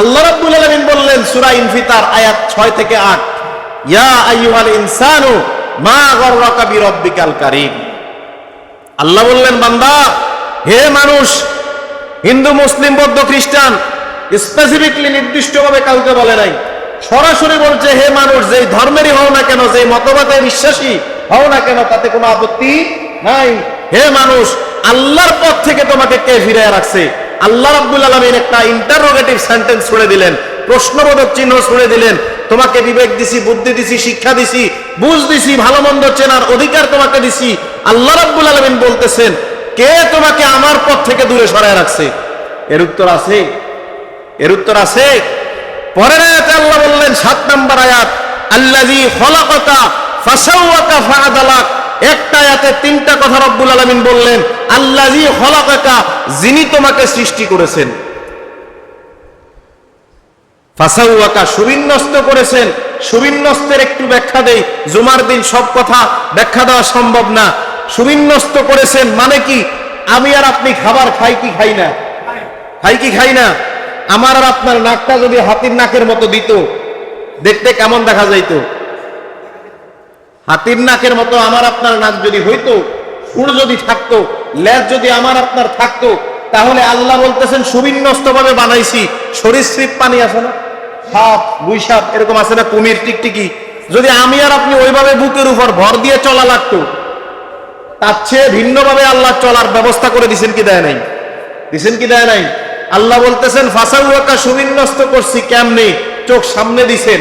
আল্লাহ রাব্বুল আলামিন বললেন সূরা ইনফিতার আয়াত 6 থেকে 8 ইয়া আইয়ুহাল ইনসানু মা গররাকা বিরাব্বিকাল কারীম। আল্লাহ বললেন, বান্দা, হে মানুষ, হিন্দু, মুসলিম, বৌদ্ধ, খ্রিস্টান স্পেসিফিকলি নির্দিষ্টভাবে কাউকে বলে নাই। সরাসরি বলছে, হে মানুষ, যেই ধর্মেরই হও না কেন, যেই মতবাদে বিশ্বাসী হও না কেন, তাতে কোনো আপত্তি নাই। হে মানুষ, আল্লাহর পথ থেকে তোমাকে কে ফিরে রাখছে? আল্লাহ রাব্বুল আলামিন একটা ইন্টারোগেটিভ সেন্টেন্স ছুড়ে দিলেন, প্রশ্নবোধক চিহ্ন ছুড়ে দিলেন, তোমাকে বিবেক দিছি, বুদ্ধি দিছি, শিক্ষা দিছি, বুঝ দিছি, ভালো মন্দ চেনার অধিকার তোমাকে দিছি। আল্লাহ রাব্বুল আলামিন বলতেছেন, কে তোমাকে আমার পথ থেকে দূরে সরায় রাখছে? এর উত্তর আছে, এর উত্তর আছে। পরের আয়াতে আল্লাহ বললেন, সাত নম্বর আয়াত, আল্লাযী খলাকাকা ফাসাওয়াকা ফাআদালাক। আয়াতে তিনটা কথা রব্বুল আলামিন বললেন খলাকাকা, যিনি তোমাকে সৃষ্টি করেছেন। সুবিন্যস্ত করেছেন। সুবিন্যস্তের একটু ব্যাখ্যা দেই। জুমার দিন সব কথা ব্যাখ্যা দেওয়া সম্ভব না। সুবিন্যস্ত করেছেন মানে কি? আমি আর আপনি খাবার খাই কি খাই না? খাই কি খাই না? আমার আর আপনার নাকটা যদি হাতির নাকের মতো দিত, দেখতে কেমন দেখা যাইতো? হাতির নাকের মতো আমার আপনার নাক যদি হইতো সুর যদি থাকতো, লেজ যদি আমার আপনার থাকতো, তাহলে আল্লাহ বলতেছেন সুবিন্যস্ত ভাবে বানাইছি সরীসৃপ পানি আছে না? সাপ গুই সাপ এরকম আছে না? কুমির টিকটিকি। যদি আমি আর আপনি ওইভাবে বুকের উপর ভর দিয়ে চলা লাগতো, তার চেয়ে ভিন্নভাবে আল্লাহ চলার ব্যবস্থা করে দিছেন কি দেয় নাই? দিছেন কি দেয় নাই? আল্লাহ বলতেছেন, ফাঁসাউয়াকা সুবিন্যস্ত করছি কেমনে? চোখ সামনে দিছেন।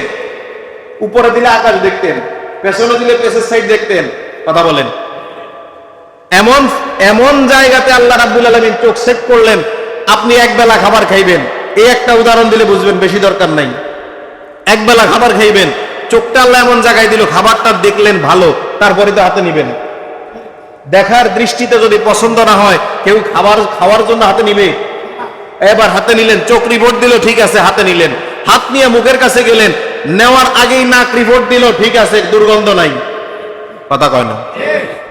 উপরে দিলে আকাশ দেখতেন। পেছনে দিলে পেছের সাইড দেখতেন, কথা বলেন। এমন এমন জায়গাতে আল্লাহ রাব্বুল আলামিন চোখ সেট করলেন, আপনি একবেলা খাবার খাইবেন। এই একটা উদাহরণ দিলে বুঝবেন, বেশি দরকার নাই। একবেলা খাবার খাইবেন, চোখটা আল্লাহ এমন জায়গায় দিল, খাবারটা দেখলেন ভালো, তারপরে তো হাতে নিবেন। দেখার দৃষ্টিতে যদি পছন্দ না হয়, কেউ খাবার, খাওয়ার জন্য হাতে নিবে। এবার হাতে নিলেন, চোখ রিপোর্ট দিল, ঠিক আছে, হাতে নিলেন। হাত নিয়ে মুখের কাছে গেলেন নেওয়ার আগেই নাক রিপোর্ট দিল, ঠিক আছে, দুর্গন্ধ নাই। কথা কয় না।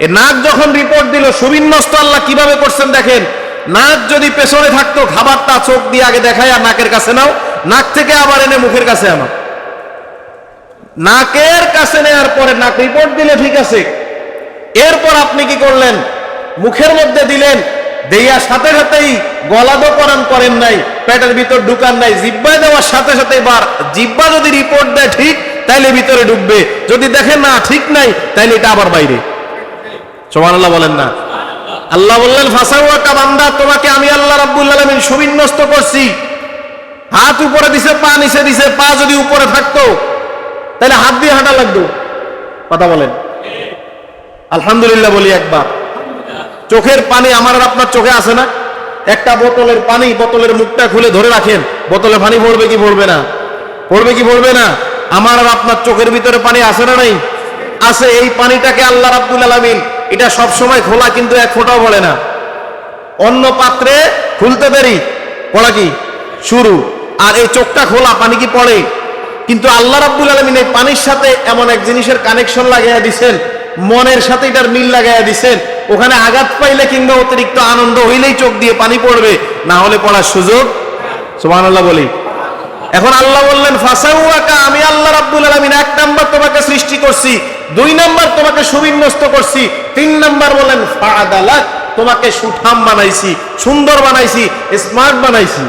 এ নাক যখন রিপোর্ট দিল, সুবিন্যস্ত আল্লাহ কীভাবে করছেন দেখেন? নাক যদি পেছনে থাকতো, খাবারটা চোখ দিয়ে আগে দেখায় আর নাকের কাছে নাও, নাক থেকে আবার এনে মুখের কাছে আনো। নাকের কাছে নেওয়ার পরে নাক রিপোর্ট দিলে ঠিক আছে। এরপর আপনি কি করলেন? মুখের মধ্যে দিলেন দেইয়া সাথে সাথেই গলাদকরণ করেন নাই, পেটের ভিতর ঢুকান নাই জিব্বায় দেওয়ার সাথে সাথে বার। জিব্বা যদি রিপোর্ট দেয় ঠিক, তাইলে ভিতরে ঢুকবে। যদি দেখে না ঠিক নাই, তাইলে এটা আবার বাইরে। সোমানাল্লাহ বলেন না। আল্লাহ বললেন ফাসাউয়াকা বান্দা, তোমাকে আমি আল্লাহ রাব্বুল আলামিন সুবিন্যস্ত করছি। হাত উপরে দিছে, পা নিচে দিছে, পা যদি উপরে থাকতো তাহলে হাত দিয়ে হাঁটা লাগতো। কথা বলেন। আলহামদুলিল্লাহ বলি একবার। চোখের পানি আমার আর আপনার চোখে আসে না। একটা বোতলের পানি, বোতলের মুখটা খুলে ধরে রাখেন। বোতলে পানি পড়বে কি পড়বে না? পড়বে কি পড়বে না? আমার আর আপনার চোখের ভিতরে পানি আসে না নাই? আসে এই পানিটাকে আল্লাহ রাব্বুল আলামিন, এটা সব সময় খোলা কিন্তু এক ফোঁটাও বলে না। অন্য পাত্রে খুলতে দেরি পড়া কি? শুরু। আর এই চোখটা খোলা, পানি কি পড়ে? কিন্তু আল্লাহ রাব্বুল আলামিন এই পানির সাথে এমন এক জিনিসের কানেকশন লাগাইয়া দিছেন, মনের সাথে এটার মিল লাগাইয়া দিছেন। ওখানে আঘাত পাইলে কিংবা অতিরিক্ত আনন্দ হইলেই চোখ দিয়ে পানি পড়বে, না হলে পড়ার সুযোগ সুবহানাল্লাহ বলি। এখন আল্লাহ বললেন ফাসাউয়াকা আমি আল্লাহ রাব্বুল এক নাম্বার তোমাকে সৃষ্টি করছি, দুই নাম্বার তোমাকে সুবিন্যস্ত করছি, তিন নাম্বার বলেন, ফাআদালাক, তোমাকে সুঠাম বানাইছি, সুন্দর বানাইছি, স্মার্ট বানাইছি।